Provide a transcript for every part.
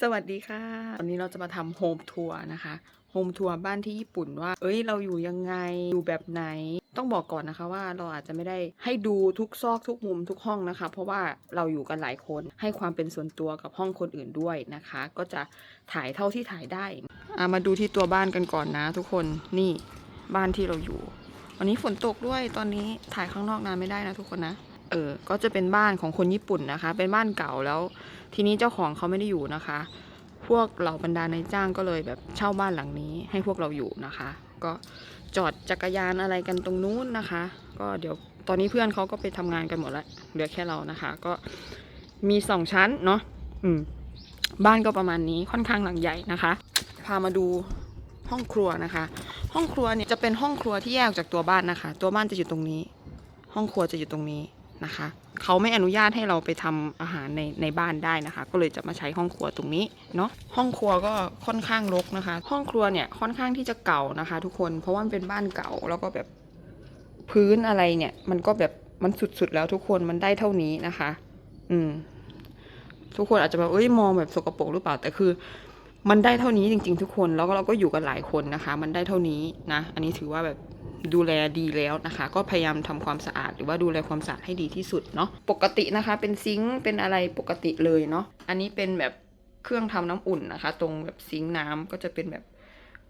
สวัสดีค่ะ วันนี้เราจะมาทำโฮมทัวร์นะคะ โฮมทัวร์บ้านที่ญี่ปุ่นว่า เอ้ย เราอยู่ยังไง อยู่แบบไหน ต้องบอกก่อนนะคะว่าเราอาจจะไม่ได้ให้ดูทุกซอกทุกมุมทุกห้องนะคะ เพราะว่าเราอยู่กันหลายคน ให้ความเป็นส่วนตัวกับห้องคนอื่นด้วยนะคะ ก็จะถ่ายเท่าที่ถ่ายได้อะมาดูที่ตัวบ้านกันก่อนนะ ทุกคน นี่บ้านที่เราอยู่ วันนี้ฝนตกด้วย ตอนนี้ถ่ายข้างนอกนานไม่ได้นะทุกคนนะ เออก็จะเป็นบ้านของคนญี่ปุ่นนะคะ เป็นบ้านเก่าแล้ว ทีนี้เจ้าของเขาไม่ได้อยู่นะคะ พวกเหล่าบรรดานายจ้างก็เลยแบบเช่าบ้านหลังนี้ให้พวกเราอยู่นะคะ ก็จอดจักรยานอะไรกันตรงนู้นนะคะ ก็เดี๋ยวตอนนี้เพื่อนเขาก็ไปทำงานกันหมดแล้วเหลือแค่เรานะคะ ก็มีสองชั้นเนาะอืมบ้านก็ประมาณนี้ค่อนข้างหลังใหญ่นะคะ พามาดูห้องครัวนะคะ ห้องครัวเนี่ยจะเป็นห้องครัวที่แยกจากตัวบ้านนะคะ ตัวบ้านจะอยู่ตรงนี้ ห้องครัวจะอยู่ตรงนี้ นะคะเขาไม่อนุญาตให้เราไปทำอาหารในในบ้านได้นะคะ ก็เลยจะมาใช้ห้องครัวตรงนี้เนาะห้องครัวก็ค่อนข้างรกนะคะ ห้องครัวเนี่ยค่อนข้างที่จะเก่านะคะ ทุกคนเพราะว่ามันเป็นบ้านเก่าแล้วก็แบบพื้นอะไรเนี่ย มันก็แบบมันสุดๆแล้วทุกคนมันได้เท่านี้นะคะ อืมทุกคนอาจจะแบบเอ้ยมองแบบสกปรกหรือเปล่าแต่คือ มันได้เท่านี้จริง ๆ ทุกคนแล้วก็เราก็อยู่กันหลายคนนะคะ มันได้เท่านี้นะ อันนี้ถือว่าแบบดูแลดีแล้วนะคะ ก็พยายามทำความสะอาดหรือว่าดูแลความสะอาดให้ดีที่สุดเนาะปกตินะคะ เป็นซิงค์เป็นอะไรปกติเลยเนาะอันนี้เป็นแบบเครื่องทำน้ำอุ่นนะคะ ตรงแบบซิงค์น้ำก็จะเป็นแบบ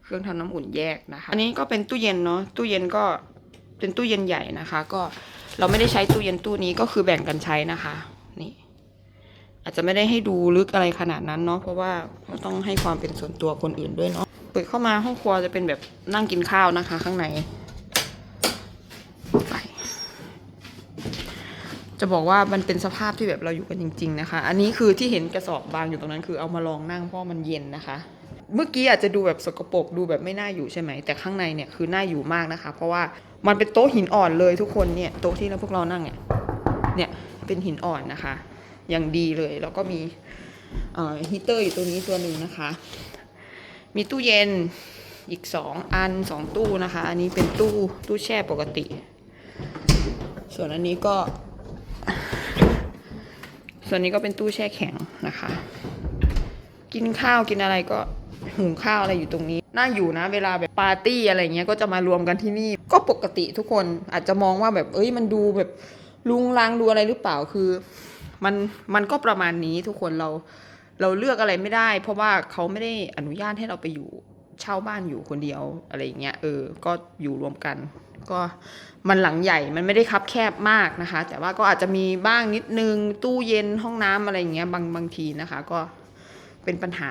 เครื่องทำน้ำอุ่นแยกนะคะ อันนี้ก็เป็นตู้เย็นเนาะตู้เย็นก็เป็นตู้เย็นใหญ่นะคะ ก็เราไม่ได้ใช้ตู้เย็นตู้นี้ก็คือแบ่งกันใช้นะคะ อาจจะไม่ได้ให้ดูลึกอะไรขนาดนั้นเนาะเพราะว่าก็ต้องให้ความเป็นส่วนตัวคนอื่นด้วยเนาะเปิดเข้ามาห้องครัวจะเป็นแบบนั่งกินข้าวนะคะ ข้างในไปจะบอกว่ามันเป็นสภาพที่แบบเราอยู่กันจริง ๆ นะคะ อันนี้คือที่เห็นกระสอบบางอยู่ตรงนั้น คือเอามาลองนั่งเพราะมันเย็นนะคะ เมื่อกี้อาจจะดูแบบสกปรกดูแบบไม่น่าอยู่ใช่ไหม แต่ข้างในเนี่ยคือน่าอยู่มากนะคะ เพราะว่ามันเป็นโต๊ะหินอ่อนเลยทุกคนเนี่ยโต๊ะที่เราพวกเรานั่งเนี่ยเนี่ยเป็นหินอ่อนนะคะ อย่างดีเลย แล้วก็มีฮีเตอร์อยู่ตัวนี้ตัวหนึ่งนะคะ มีตู้เย็นอีกสองอันสองตู้นะคะ อันนี้เป็นตู้ตู้แช่ปกติ ส่วนอันนี้ก็ ส่วนนี้ก็เป็นตู้แช่แข็งนะคะ กินข้าวกินอะไรก็หุงข้าวอะไรอยู่ตรงนี้ น่าอยู่นะ เวลาแบบปาร์ตี้อะไรเงี้ยก็จะมารวมกันที่นี่ ก็ปกติทุกคนอาจจะมองว่าแบบเอ้ยมันดูแบบลุงลังดูอะไรหรือเปล่าคือ มันมันก็ประมาณนี้ทุกคนเราเราเลือกอะไรไม่ได้ เพราะว่าเขาไม่ได้อนุญาตให้เราไปอยู่เช่าบ้านอยู่คนเดียวอะไรอย่างเงี้ยเออก็อยู่รวมกัน ก็มันหลังใหญ่มันไม่ได้คับแคบมากนะคะ แต่ว่าก็อาจจะมีบ้างนิดนึงตู้เย็นห้องน้ำอะไรอย่างเงี้ยบางบางทีนะคะ ก็เป็นปัญหา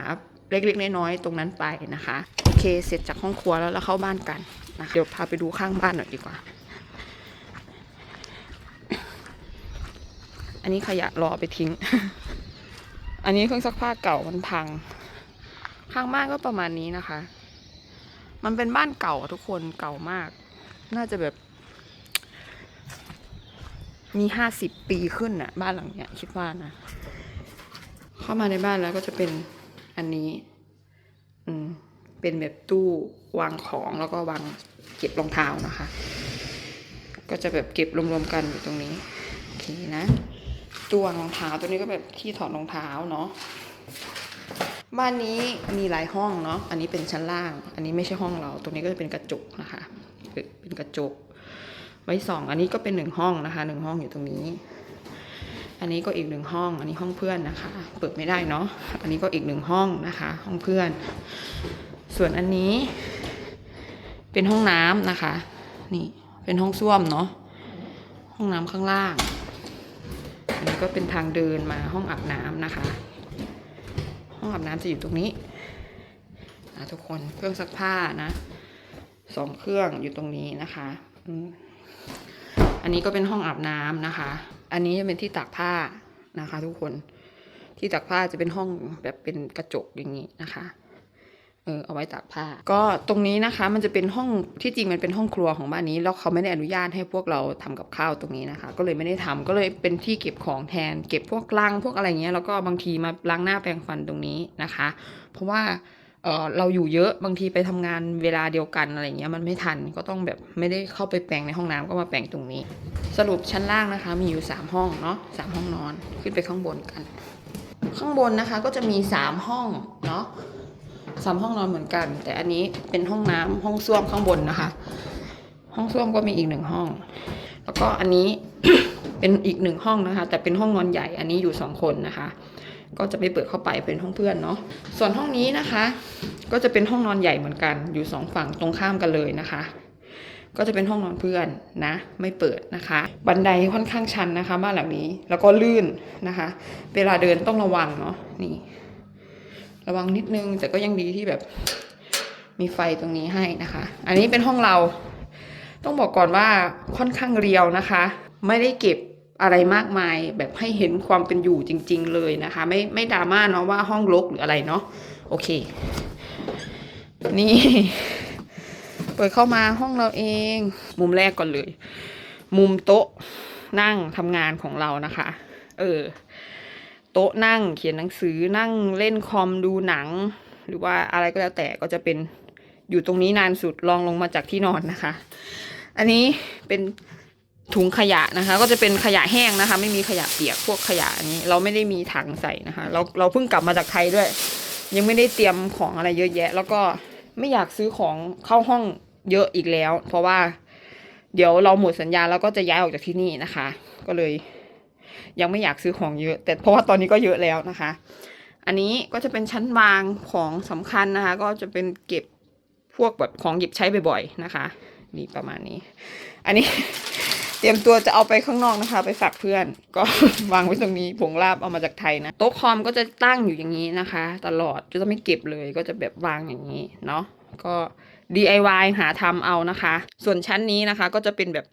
เล็กๆน้อยๆตรงนั้นไปนะคะ โอเคเสร็จจากห้องครัวแล้วเราเข้าบ้านกันนะคะเดี๋ยวพาไปดูข้างบ้านหน่อยดีกว่า อันนี้ขยะรอเอาไปทิ้ง อันนี้เครื่องซักผ้าเก่ามันพัง ข้างบ้านก็ประมาณนี้นะคะ มันเป็นบ้านเก่าทุกคนเก่ามาก น่าจะแบบ มีห้าสิบปีขึ้นน่ะ บ้านหลังเนี้ยคิดว่านะ เข้ามาในบ้านแล้วก็จะเป็นอันนี้ อืม เป็นแบบตู้วางของแล้วก็วางเก็บรองเท้านะคะ ก็จะแบบเก็บรวมๆกันอยู่ตรงนี้ โอเคนะ ตัวรองเท้าตัวนี้ก็แบบที่ถอดรองเท้าเนาะบ้านนี้มีหลายห้องเนาะอันนี้เป็นชั้นล่าง อันนี้ไม่ใช่ห้องเรา ตรงนี้ก็จะเป็นกระจกนะคะเป็นกระจก ไว้สองอันนี้ก็เป็นหนึ่งห้องนะคะหนึ่งห้องอยู่ตรงนี้ อันนี้ก็อีกหนึ่งห้อง อันนี้ห้องเพื่อนนะคะ เปิดไม่ได้เนาะอันนี้ก็อีกหนึ่งห้องนะคะ ห้องเพื่อน ส่วนอันนี้ เป็นห้องน้ำนะคะ นี่เป็นห้องส้วมเนาะห้องน้ำข้างล่าง นี้ก็เป็นทางเดินมาห้องอาบน้ำนะคะ ห้องอาบน้ำจะอยู่ตรงนี้นะทุกคนเครื่องซักผ้านะสองเครื่องอยู่ตรงนี้นะคะอันนี้ก็เป็นห้องอาบน้ำนะคะ อันนี้จะเป็นที่ตากผ้านะคะ ทุกคนที่ตากผ้าจะเป็นห้องแบบเป็นกระจกอย่างนี้นะคะ เออเอาไว้ตากผ้า ก็ตรงนี้นะคะ มันจะเป็นห้องที่จริงมันเป็นห้องครัวของบ้านนี้ แล้วเขาไม่ได้อนุญาตให้พวกเราทำกับข้าวตรงนี้นะคะ ก็เลยไม่ได้ทำก็เลยเป็นที่เก็บของแทน เก็บพวกลังพวกอะไรเงี้ยแล้วก็บางทีมาล้างหน้าแปรงฟันตรงนี้นะคะ เพราะว่าเออเราอยู่เยอะบางทีไปทำงานเวลาเดียวกันอะไรเงี้ยมันไม่ทันก็ต้องแบบไม่ได้เข้าไปแปรงในห้องน้ำก็มาแปรงตรงนี้ สรุปชั้นล่างนะคะ มีอยู่สามห้องเนาะสามห้องนอนขึ้นไปข้างบนกัน ข้างบนนะคะก็จะมีสามห้องเนาะ สามห้องนอนเหมือนกัน แต่อันนี้เป็นห้องน้ำห้องส้วมข้างบนนะคะ ห้องส้วมก็มีอีกหนึ่งห้อง แล้วก็อันนี้เป็นอีกหนึ่งห้องนะคะ แต่เป็นห้องนอนใหญ่อันนี้อยู่สองคนนะคะ ก็จะไม่เปิดเข้าไปเป็นห้องเพื่อนเนาะส่วนห้องนี้นะคะ ก็จะเป็นห้องนอนใหญ่เหมือนกัน อยู่สองฝั่งตรงข้ามกันเลยนะคะก็จะเป็นห้องนอนเพื่อนนะ ไม่เปิดนะคะ บันไดค่อนข้างชันนะคะบ้านหลังนี้แล้วก็ลื่นนะคะ เวลาเดินต้องระวังเนาะนี่ ระวังนิดนึง แต่ก็ยังดีที่แบบมีไฟตรงนี้ให้นะคะ อันนี้เป็นห้องเรา ต้องบอกก่อนว่าค่อนข้างเรียวนะคะ ไม่ได้เก็บอะไรมากมายแบบให้เห็นความเป็นอยู่จริง ๆ เลยนะคะ ไม่ไม่ดราม่าเนาะว่าห้องรกหรืออะไรเนาะโอเค นี่ เปิดเข้ามาห้องเราเอง มุมแรกก่อนเลย มุมโต๊ะนั่งทำงานของเรานะคะ เออ โต๊ะนั่งเขียนหนังสือนั่งเล่นคอมดูหนัง หรือว่าอะไรก็แล้วแต่ก็จะเป็นอยู่ตรงนี้นานสุดลองลงมาจากที่นอนนะคะ อันนี้เป็นถุงขยะนะคะ ก็จะเป็นขยะแห้งนะคะ ไม่มีขยะเปียกพวกขยะนนี้ เราไม่ได้มีถังใส่นะคะ เราเราเพิ่งกลับมาจากไทยด้วย ยังไม่ได้เตรียมของอะไรเยอะแยะ แล้วก็ไม่อยากซื้อของเข้าห้องเยอะอีกแล้ว เพราะว่า เดี๋ยวเราหมดสัญญาแล้วก็จะย้ายออกจากที่นี่นะคะ ก็เลย ยังไม่อยากซื้อของเยอะ แต่เพราะว่าตอนนี้ก็เยอะแล้วนะคะ อันนี้ก็จะเป็นชั้นวางของสำคัญนะคะ ก็จะเป็นเก็บพวกแบบของหยิบใช้บ่อยๆนะคะนี่ประมาณนี้ อันนี้เตรียมตัวจะเอาไปข้างนอกนะคะ ไปฝากเพื่อน ก็วางไว้ตรงนี้ผงลาบเอามาจากไทยนะโต๊ะคอมก็จะตั้งอยู่อย่างนี้นะคะ ตลอดจะไม่เก็บเลยก็จะแบบวางอย่างนี้เนาะก็ DIY หาทำเอานะคะ ส่วนชั้นนี้นะคะก็จะเป็นแบบ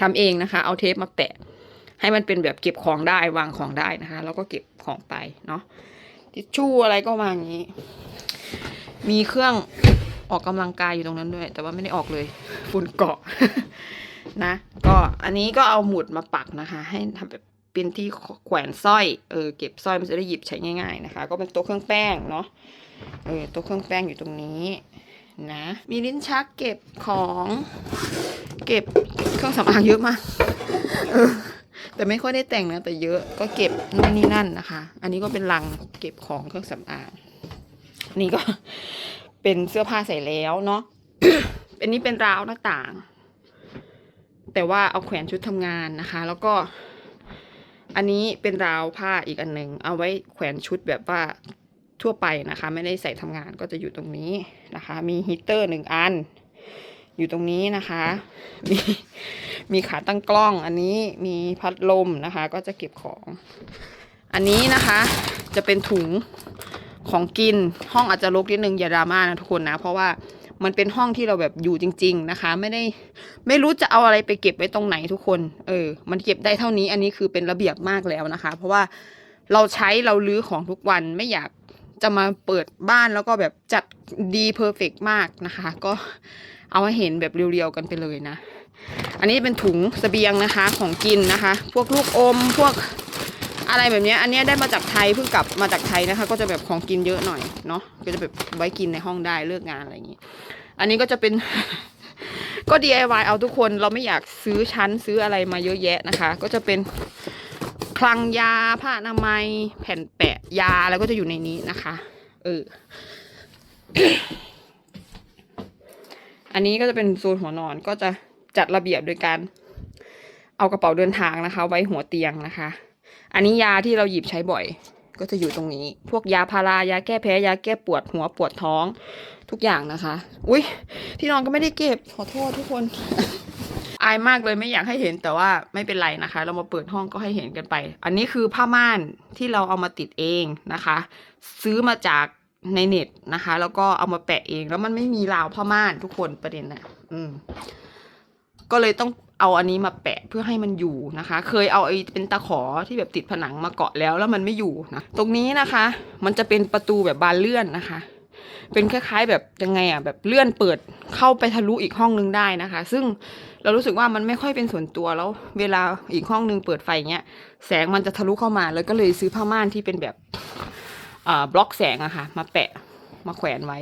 ทำเองนะคะ เอาเทปมาแปะ ให้มันเป็นแบบเก็บของได้วางของได้นะคะ แล้วก็เก็บของไปเนาะทิชชู่อะไรก็วางอย่างนี้ มีเครื่องออกกำลังกายอยู่ตรงนั้นด้วย แต่ว่าไม่ได้ออกเลยฝุ่นเกาะนะ ก็อันนี้ก็เอาหมุดมาปักนะคะ ให้ทำแบบเป็นที่แขวนสร้อยเออเก็บสร้อยมันจะได้หยิบใช้ง่าย ๆนะคะ ก็เป็นโต๊ะเครื่องแป้งเนาะเออโต๊ะเครื่องแป้งอยู่ตรงนี้นะ มีลิ้นชักเก็บของ เก็บเครื่องสำอางเยอะมากเออ แต่ไม่ค่อยได้แต่งนะ แต่เยอะก็เก็บนู่นนี่นั่นนะคะ อันนี้ก็เป็นลังเก็บของเครื่องสำอางนี่ก็เป็นเสื้อผ้าใส่แล้วเนาะอันนี้เป็นราวหน้าต่าง แต่ว่าเอาแขวนชุดทำงานนะคะ แล้วก็ อันนี้เป็นราวผ้าอีกอันหนึ่งเอาไว้แขวนชุดแบบว่าทั่วไปนะคะ ไม่ได้ใส่ทำงานก็จะอยู่ตรงนี้นะคะ มีฮีเตอร์หนึ่งอัน อยู่ตรงนี้นะคะ มีมีขาตั้งกล้อง อันนี้มีพัดลมนะคะ ก็จะเก็บของ อันนี้นะคะจะเป็นถุงของกินห้องอาจจะรกนิดนึงอย่าดราม่านะทุกคนนะ เพราะว่ามันเป็นห้องที่เราแบบอยู่จริง ๆนะคะ ไม่ได้ไม่รู้จะเอาอะไรไปเก็บไว้ตรงไหนทุกคน เออ มันเก็บได้เท่านี้ อันนี้คือเป็นระเบียบมากแล้วนะคะ เพราะว่าเราใช้เราลื้อของทุกวันไม่อยากจะมาเปิดบ้านแล้วก็แบบจัดดีเพอร์เฟกมากนะคะ ก็ เอาให้เห็นแบบเรียวๆกันไปเลยนะ อันนี้เป็นถุงสเสบียงนะคะของกินนะคะ พวกลูกอมพวกอะไรแบบนี้อันนี้ได้มาจากไทยเพิ่งกลับมาจากไทยนะคะ ก็จะแบบของกินเยอะหน่อยเนาะก็จะแบบไว้กินในห้องได้เลิกงานอะไรอย่างงี้ อันนี้ก็จะเป็นก็ DIY เอาทุกคนเราไม่อยากซื้อชั้นซื้ออะไรมาเยอะแยะนะคะ ก็จะเป็นคลังยาผ้าอนามัยแผ่นแปะยาแล้วก็จะอยู่ในนี้นะคะ เออ อันนี้ก็จะเป็นโซนหัวนอนก็จะจัดระเบียบโดยการ เอากระเป๋าเดินทางนะคะ ไว้หัวเตียงนะคะ อันนี้ยาที่เราหยิบใช้บ่อย ก็จะอยู่ตรงนี้ พวกยาพารายาแก้แพ้ยาแก้ปวดหัวปวดท้องทุกอย่างนะคะ อุ้ยที่นอนก็ไม่ได้เก็บขอโทษทุกคน อายมากเลยไม่อยากให้เห็นแต่ว่าไม่เป็นไรนะคะ เรามาเปิดห้องก็ให้เห็นกันไป อันนี้คือผ้าม่านที่เราเอามาติดเองนะคะ ซื้อมาจาก ในเน็ตนะคะ แล้วก็เอามาแปะเอง แล้วมันไม่มีราวผ้าม่านทุกคนประเด็นน่ะอืม ก็เลยต้องเอาอันนี้มาแปะเพื่อให้มันอยู่นะคะ เคยเอาไอ้เป็นตะขอที่แบบติดผนังมาเกาะแล้วแล้วมันไม่อยู่นะตรงนี้นะคะ มันจะเป็นประตูแบบบานเลื่อนนะคะ เป็นคล้ายๆแบบยังไงอะแบบเลื่อนเปิดเข้าไปทะลุอีกห้องนึงได้นะคะ ซึ่งเรารู้สึกว่ามันไม่ค่อยเป็นส่วนตัวแล้ว เวลาอีกห้องนึงเปิดไฟเงี้ยแสงมันจะทะลุเข้ามาแล้วก็เลยซื้อผ้าม่านที่เป็นแบบ บล็อกแสงอะค่ะ มาแปะมาแขวนไว้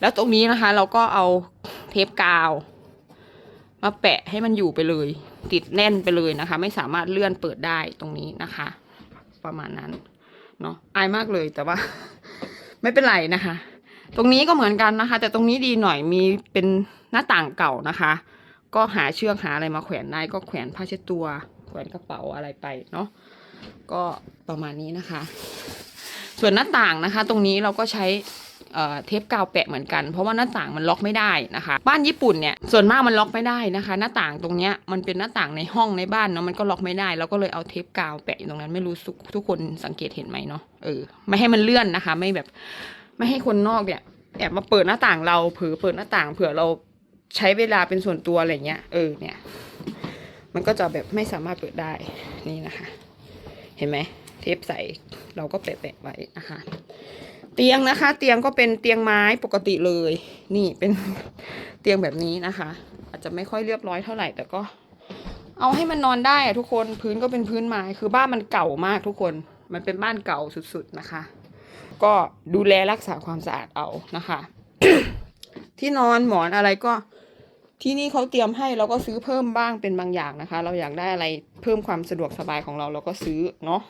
แล้วตรงนี้นะคะ เราก็เอาเทปกาว มาแปะให้มันอยู่ไปเลย ติดแน่นไปเลยนะคะ ไม่สามารถเลื่อนเปิดได้ตรงนี้นะคะ ประมาณนั้นเนาะอายมากเลยแต่ว่า ไม่เป็นไรนะคะ ตรงนี้ก็เหมือนกันนะคะ แต่ตรงนี้ดีหน่อยมีเป็นหน้าต่างเก่านะคะ ก็หาเชือกหาอะไรมาแขวนได้ก็แขวนผ้าเช็ดตัวแขวนกระเป๋าอะไรไปเนาะก็ประมาณนี้นะคะ ส่วนหน้าต่างนะคะ ตรงนี้เราก็ใช้เเทปกาวแปะเหมือนกัน เพราะว่าหน้าต่างมันล็อกไม่ได้นะคะ บ้านญี่ปุ่นเนี่ยส่วนมากมันล็อกไม่ได้นะคะ หน้าต่างตรงเนี้ยมันเป็นหน้าต่างในห้องในบ้านเนาะมันก็ล็อกไม่ได้เราก็เลยเอาเทปกาวแปะอยู่ตรงนั้นไม่รู้สุทุกคนสังเกตเห็นไหมเนาะเออไม่ให้มันเลื่อนนะคะ ไม่แบบไม่ให้คนนอกเนี่ยแอบมาเปิดหน้าต่างเราเผื่อเปิดหน้าต่างเผื่อเราใช้เวลาเป็นส่วนตัวอะไรเงี้ยเออเนี่ย มันก็จะแบบไม่สามารถเปิดได้นี่นะคะ เห็นไหม เทปใสเราก็แปะๆไว้นะคะเตียงนะคะ เตียงก็เป็นเตียงไม้ปกติเลย นี่เป็นเตียงแบบนี้นะคะ อาจจะไม่ค่อยเรียบร้อยเท่าไหร่แต่ก็ เอาให้มันนอนได้อะทุกคนพื้นก็เป็นพื้นไม้คือบ้านมันเก่ามากทุกคน มันเป็นบ้านเก่าสุดๆนะคะ ก็ดูแลรักษาความสะอาดเอานะคะ ที่นอนหมอนอะไรก็ที่นี่เขาเตรียมให้เราก็ซื้อเพิ่มบ้างเป็นบางอย่างนะคะ เราอยากได้อะไรเพิ่มความสะดวกสบายของเราเราก็ซื้อเนาะ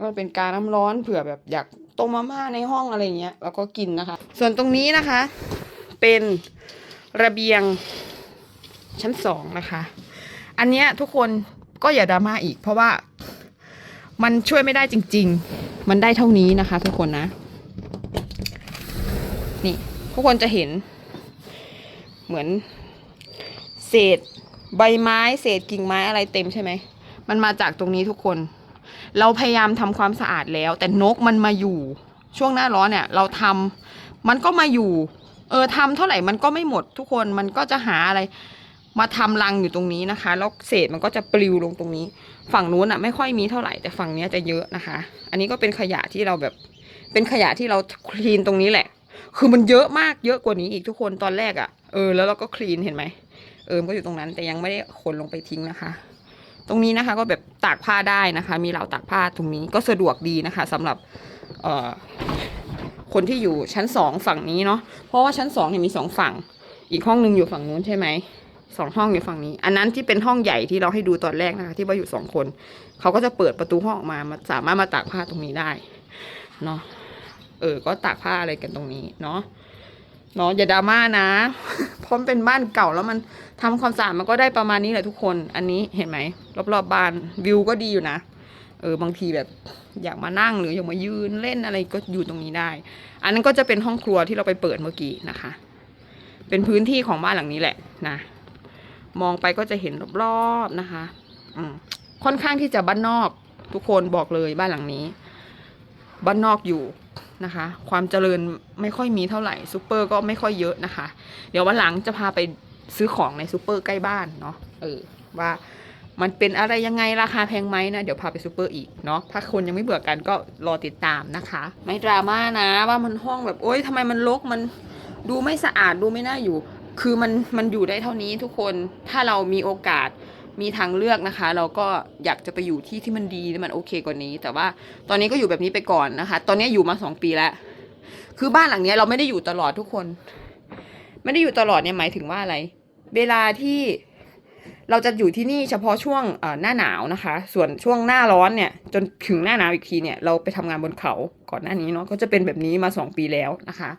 ก็เป็นการน้ำร้อนเผื่อแบบอยากต้มมาม่าในห้องอะไรเงี้ยเราก็กินนะคะ ส่วนตรงนี้นะคะ เป็นระเบียงชั้นสองนะคะ อันเนี้ยทุกคนก็อย่าดราม่าอีก เพราะว่ามันช่วยไม่ได้จริง ๆ มันได้เท่านี้นะคะ ทุกคนนะ นี่ ทุกคนจะเห็น เหมือน เศษใบไม้ เศษกิ่งไม้อะไรเต็มใช่ไหม มันมาจากตรงนี้ทุกคน เราพยายามทำความสะอาดแล้ว แต่นกมันมาอยู่ ช่วงหน้าร้อนเนี่ย เราทำมันก็มาอยู่ เออทำเท่าไหร่มันก็ไม่หมดทุกคนมันก็จะหาอะไร มาทำรังอยู่ตรงนี้นะคะ แล้วเศษมันก็จะปลิวลงตรงนี้ ฝั่งนู้นอะไม่ค่อยมีเท่าไหร่แต่ฝั่งนี้จะเยอะนะคะ อันนี้ก็เป็นขยะที่เราแบบ เป็นขยะที่เราคลีนตรงนี้แหละ คือมันเยอะมากเยอะกว่านี้อีกทุกคนตอนแรกอะ่ะเออแล้วเราก็คลีนเห็นไหมเออมันก็อยู่ตรงนั้นแต่ยังไม่ได้ขนลงไปทิ้งนะคะ ตรงนี้นะคะก็แบบตากผ้าได้นะคะ มีราวตากผ้าตรงนี้ก็สะดวกดีนะคะสำหรับคนที่อยู่ชั้นสองฝั่งนี้เนาะเพราะว่าชั้นสองเนี่ยมีสองฝั่ง อีกห้องหนึ่งอยู่ฝั่งนู้นใช่ไหมสองห้องอยู่ฝั่งนี้ อันนั้นที่เป็นห้องใหญ่ที่เราให้ดูตอนแรกนะคะ ที่ว่าอยู่สองคนเขาก็จะเปิดประตูห้องออกมาสามารถมาตากผ้าตรงนี้ได้เนาะเออ ก็ตากผ้าอะไรกันตรงนี้เนาะ เนาะอย่าดราม่านะเพราะมันเป็นบ้านเก่าแล้วมันทำความสะอาดมันก็ได้ประมาณนี้แหละทุกคน อันนี้เห็นไหมรอบๆบบ้านวิวก็ดีอยู่นะเออบางทีแบบอยากมานั่งหรืออยากมายืนเล่นอะไรก็อยู่ตรงนี้ได้ อันนั้นก็จะเป็นห้องครัวที่เราไปเปิดเมื่อกี้นะคะ เป็นพื้นที่ของบ้านหลังนี้แหละนะมองไปก็จะเห็นรอบๆนะคะอืมค่อนข้างที่จะบ้านนอก ทุกคนบอกเลยบ้านหลังนี้ บ้านนอกอยู่ นะคะ ความเจริญไม่ค่อยมีเท่าไหร่ซูเปอร์ก็ไม่ค่อยเยอะนะคะ เดี๋ยววันหลังจะพาไปซื้อของในซูเปอร์ใกล้บ้านเนาะเออว่ามันเป็นอะไรยังไงราคาแพงไหมนะ เดี๋ยวพาไปซูเปอร์อีกเนาะถ้าคนยังไม่เบื่อกันก็รอติดตามนะคะ ไม่ดราม่านะว่ามันห้องแบบโอ๊ยทำไมมันรกมันดูไม่สะอาดดูไม่น่าอยู่ คือมันมันอยู่ได้เท่านี้ทุกคนถ้าเรามีโอกาส มีทางเลือกนะคะ เราก็อยากจะไปอยู่ที่ที่มันดีมันโอเคกว่านี้ แต่ว่าตอนนี้ก็อยู่แบบนี้ไปก่อนนะคะ ตอนนี้อยู่มาสองปีแล้ว คือบ้านหลังเนี้ยเราไม่ได้อยู่ตลอดทุกคน ไม่ได้อยู่ตลอดเนี่ยหมายถึงว่าอะไร เวลาที่เราจะอยู่ที่นี่เฉพาะช่วงหน้าหนาวนะคะ ส่วนช่วงหน้าร้อนเนี่ย จนถึงหน้าหนาวอีกทีเนี่ย เราไปทำงานบนเขาก่อนหน้านี้เนาะก็จะเป็นแบบนี้มาสองปีแล้วนะคะ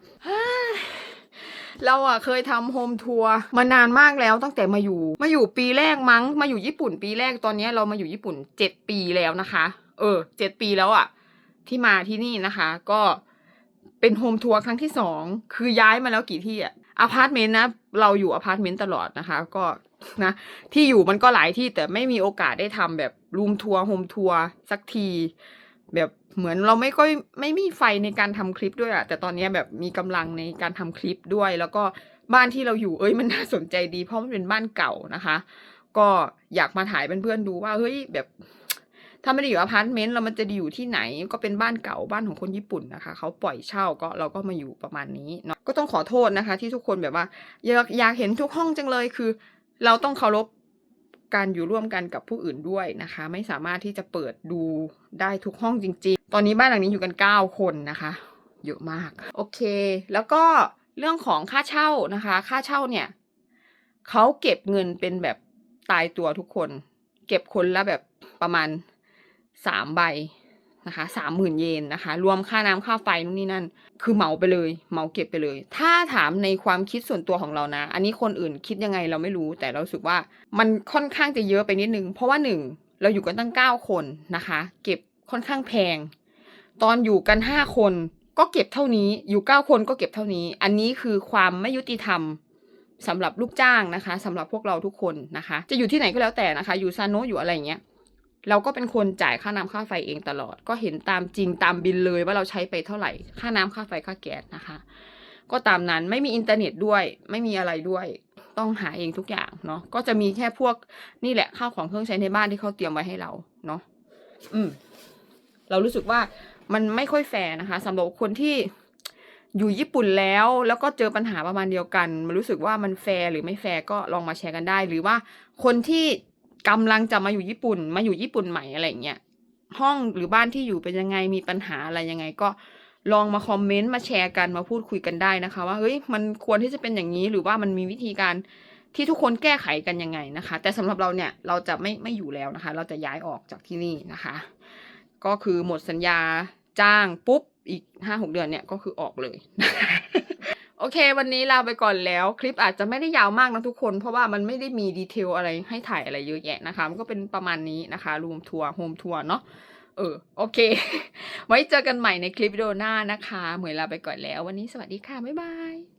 เราอะเคยทำโฮมทัวร์มานานมากแล้วตั้งแต่มาอยู่ มาอยู่ปีแรกมั้ง มาอยู่ญี่ปุ่นปีแรกตอนนี้เรามาอยู่ญี่ปุ่นเจ็ดปีแล้วนะคะ เออเจ็ดปีแล้วอะที่มาที่นี่นะคะ ก็เป็นโฮมทัวร์ครั้งที่สองคือย้ายมาแล้วกี่ที่อะอพาร์ตเมนต์นะเราอยู่อพาร์ตเมนต์ตลอดนะคะ ก็นะที่อยู่มันก็หลายที่แต่ไม่มีโอกาสได้ทำแบบรูมทัวร์โฮมทัวร์สักที แบบเหมือนเราไม่ก็ไม่มีไฟในการทำคลิปด้วยอะแต่ตอนนี้แบบมีกำลังในการทำคลิปด้วย แล้วก็บ้านที่เราอยู่เอ้ยมันน่าสนใจดี เพราะมันเป็นบ้านเก่านะคะ ก็อยากมาถ่ายเพื่อนๆดูว่าเฮ้ยแบบถ้าไม่ได้อยู่อพาร์ตเมนต์เรามันจะอยู่ที่ไหนก็เป็นบ้านเก่าบ้านของคนญี่ปุ่นนะคะเขาปล่อยเช่าก็เราก็มาอยู่ประมาณนี้เนาะก็ต้องขอโทษนะคะ ที่ทุกคนแบบว่าอยากอยากเห็นทุกห้องจังเลยคือ เราต้องเคารพ การอยู่ร่วมกันกับผู้อื่นด้วยนะคะ ไม่สามารถที่จะเปิดดูได้ทุกห้องจริง ๆ ตอนนี้บ้านหลังนี้อยู่กันเก้าคนนะคะเยอะมาก โอเค แล้วก็เรื่องของค่าเช่านะคะ ค่าเช่าเนี่ยเขาเก็บเงินเป็นแบบตายตัวทุกคน เก็บคนละแบบประมาณสามใบ นะคะสามหมื่นเยนนะคะ รวมค่าน้ำค่าไฟนู่นนี่นั่น คือเหมาไปเลย เหมาเก็บไปเลย ถ้าถามในความคิดส่วนตัวของเรานะ อันนี้คนอื่นคิดยังไงเราไม่รู้ แต่เราสึกว่ามันค่อนข้างจะเยอะไปนิดนึง เพราะว่าหนึ่งเราอยู่กันตั้งเก้าคนนะคะ เก็บค่อนข้างแพง ตอนอยู่กันห้าคนก็เก็บเท่านี้ อยู่เก้าคนก็เก็บเท่านี้ อันนี้คือความไม่ยุติธรรมสำหรับลูกจ้างนะคะสำหรับพวกเราทุกคนนะคะ จะอยู่ที่ไหนก็แล้วแต่นะคะ อยู่ซานโนอยู่อะไรอย่างเงี้ย เราก็เป็นคนจ่ายค่าน้ำค่าไฟเองตลอด ก็เห็นตามจริงตามบินเลยว่าเราใช้ไปเท่าไหร่ ค่าน้ำค่าไฟค่าแก๊สนะคะ ก็ตามนั้นไม่มีอินเทอร์เน็ตด้วย ไม่มีอะไรด้วย ต้องหาเองทุกอย่างเนาะก็จะมีแค่พวกนี่แหละข้าวของเครื่องใช้ในบ้านที่เขาเตรียมไว้ให้เราเนาะอืม เรารู้สึกว่ามันไม่ค่อยแฟร์นะคะสำหรับคนที่อยู่ญี่ปุ่นแล้วแล้วก็เจอปัญหาประมาณเดียวกัน มันรู้สึกว่ามันแฟร์หรือไม่แฟร์ก็ลองมาแชร์กันได้ หรือว่าคนที่ กำลังจะมาอยู่ญี่ปุ่น มาอยู่ญี่ปุ่นใหม่อะไรเงี้ยห้องหรือบ้านที่อยู่เป็นยังไงมีปัญหาอะไรยังไงก็ลองมาคอมเมนต์มาแชร์กันมาพูดคุยกันได้นะคะ ว่าเฮ้ยมันควรที่จะเป็นอย่างนี้หรือว่ามันมีวิธีการที่ทุกคนแก้ไขกันยังไงนะคะ แต่สำหรับเราเนี่ยเราจะไม่ไม่อยู่แล้วนะคะ เราจะย้ายออกจากที่นี่นะคะ ก็คือหมดสัญญาจ้างปุ๊บอีกห้าหกเดือนเนี่ยก็คือออกเลย โอเค วันนี้ลาไปก่อนแล้ว คลิปอาจจะไม่ได้ยาวมากนะทุกคน เพราะว่ามันไม่ได้มีดีเทลอะไรให้ถ่ายอะไรเยอะแยะนะคะ มันก็เป็นประมาณนี้นะคะรูมทัวร์โฮมทัวร์เนาะเออโอเค ไว้เจอกันใหม่ในคลิปวิดีโอหน้านะคะ เหมยลาไปก่อนแล้ว วันนี้สวัสดีค่ะ บ๊ายบาย